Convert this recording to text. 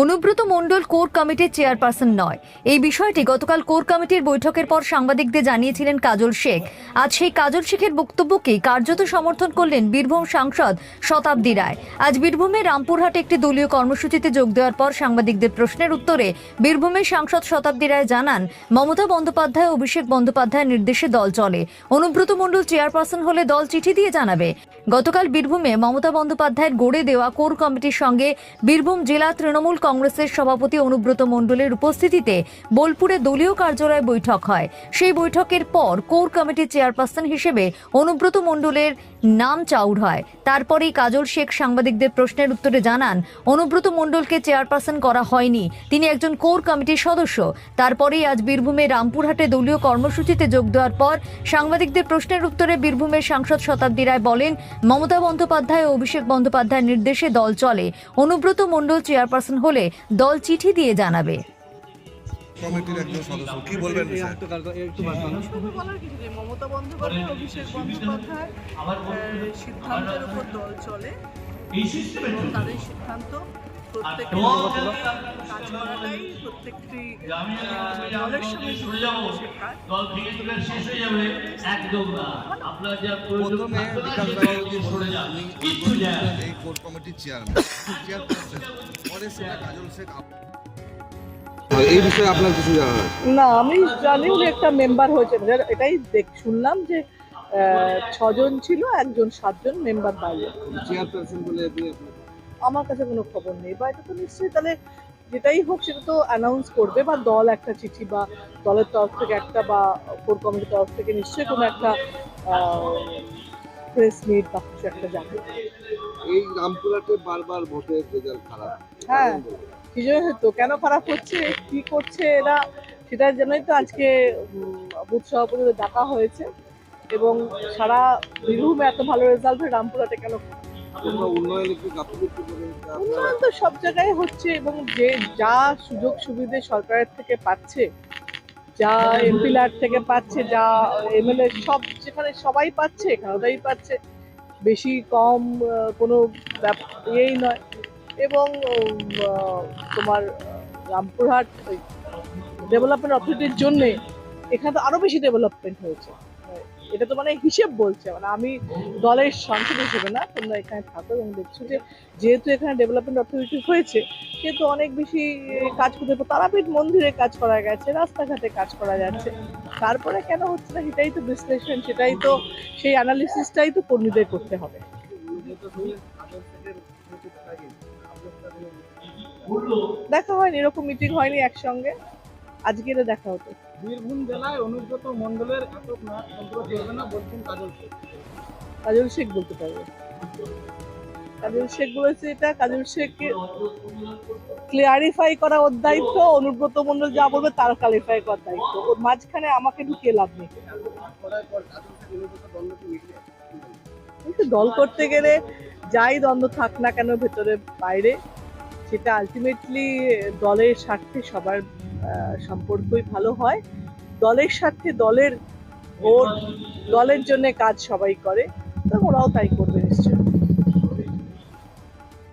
Anubrata Mondal core কমিটির chairperson নয়। এই বিষয়টি গতকাল কোর কমিটির বৈঠকের পর সাংবাদিকদের জানিয়েছিলেন কাজল শেখ। আজ সেই কাজল শেখের বক্তব্যকে কার্যত সমর্থন করলেন বীরভূম সাংসদ শতাব্দী রায়। আজ বীরভূমের রামপুরহাটে একটি দলীয় কর্মসূচিতে যোগ দেওয়ার পর সাংবাদিকদের প্রশ্নের উত্তরে বীরভূমের সাংসদ শতাব্দী রায় জানান, মমতা বন্দ্যোপাধ্যায় অভিষেক বন্দ্যোপাধ্যায়ের নির্দেশে দল চলে। অনুব্রত মণ্ডল চেয়ারপারসন হলে দল চিঠি দিয়ে জানাবে। গতকাল বীরভূমে মমতা বন্দ্যোপাধ্যায়ের গড়ে দেওয়া কোর কমিটির সঙ্গে বীরভূম জেলা তৃণমূল কংগ্রেসের সভাপতি অনুব্রত মণ্ডলের উপস্থিতিতে বোলপুরে দলীয় কার্যালয়ে বৈঠক হয়। সেই বৈঠকের পর কোর কমিটির চেয়ারপারসন হিসেবে অনুব্রত মণ্ডলের নাম চাউর হয়। তারপরেই কাজল শেখ সাংবাদিকদের প্রশ্নের উত্তরে জানান, অনুব্রত মণ্ডলকে চেয়ারপারসন করা হয়নি। তিনি একজন কোর কমিটির সদস্য। তারপরেই আজ বীরভূমে রামপুরহাটে দলীয় কর্মসূচিতে যোগ দেওয়ার পর সাংবাদিকদের প্রশ্নের উত্তরে বীরভূমের সাংসদ শতাব্দী রায় বলেন, মমতা বন্দ্যোপাধ্যায় ও অভিষেক বন্দ্যোপাধ্যায়ের নির্দেশে দল চলে। অনুব্রত মণ্ডল চেয়ারপারসন হলে দল চিঠি দিয়ে জানাবে। কমিটির একজন সদস্য। কি বলবেন শুধু বলার কিছু নেই। মমতা বন্দ্যোপাধ্যায় অভিষেক বন্দ্যোপাধ্যায় সিদ্ধান্তের উপর দল চলে। তাদের সিদ্ধান্ত প্রত্যেকটি কাজ করাটাই দলের সঙ্গে শেষ হয়ে যাবে একদম না। আপনার যা। এই কোর কমিটির চেয়ারম্যান চেয়ারপারসন পরে সেটা কাজল শেখ আপ- এই বিষয়ে আপনার কিছু জানা না আমি জানি উনি একটা মেম্বার হয়েছে। এটাই দেখ শুনলাম যে ছজন ছিল একজন সাতজন মেম্বার বাইরে। চেয়ারপারসন বলে আমার কাছে কোনো খবর নেই। বা এটা তো নিশ্চয়ই তাহলে যেটাই হোক সেটা তো অ্যানাউন্স করবে বা দল একটা চিঠি বা দলের তরফ থেকে একটা বা কোর কমিটির তরফ থেকে নিশ্চয়ই কোনো একটা প্রেস মিট বা কিছু একটা যাবে এই রামপুরহাটে বারবার ভোটের রেজাল্ট খারাপ। হ্যাঁ। কি জন্য হতো কেন খারাপ হচ্ছে কি করছে এরা সেটার জন্যই তো আজকে বুথ সভাপতিদের ডাকা হয়েছে এবং সারা বীরভূমে এত ভালো রেজাল্ট হয় রামপুরহাটে কেন? উন্নয়ন তো সব জায়গায় হচ্ছে এবং যে যা সুযোগ সুবিধে সরকারের থেকে পাচ্ছে যা এমপিলার থেকে পাচ্ছে যা এমএলএ সব যেখানে সবাই পাচ্ছে এখানেই পাচ্ছে বেশি কম কোনো ইয়েই নয় এবং তোমার রামপুরহাট ডেভেলপমেন্ট অথরিটির জন্যে এখানে তো আরও বেশি ডেভেলপমেন্ট হয়েছে। এটা তো মানে হিসেব বলছে। মানে আমি দলের সাংসদ হিসেবে না, তোমরা এখানে থাকো এবং দেখছ যে যেহেতু এখানে ডেভেলপমেন্ট অথরিটি হয়েছে, সেহেতু অনেক বেশি কাজ করতে তারাপীঠ মন্দিরে কাজ করা গেছে, রাস্তাঘাটে কাজ করা যাচ্ছে। তারপরে কেন হচ্ছে না, সেটাই তো বিশ্লেষণ, সেটাই তো সেই অ্যানালিসিসটাই তো কর্মীদের করতে হবে। দেখা হয়নি এরকম মিটিং হয়নি একসঙ্গে। আজকে এটা দেখা হতো। বীরভূম জেলায় অনুব্রত একক চলবে না বলছেন কাজল শেখ। কাজল শেখ বলতে পারবে। কাজল শেখ বলেছে এটা কাজল শেখ ক্লিয়ারিফাই করা ওর দায়িত্ব অনুব্রত মন্ডল যা বলবে তার ক্লারিফাই করার দায়িত্ব। ওর মাঝখানে আমাকে ঢুকিয়ে লাভ নেই। দল করতে গেলে যাই দ্বন্দ্ব থাক না কেন ভেতরে বাইরে। সেটা আলটিমেটলি দলের স্বার্থে সবার সম্পর্কই ভালো হয়। দলের স্বার্থে দলের ভোট, দলের জন্য কাজ সবাই করে। ওরাও তাই করবে।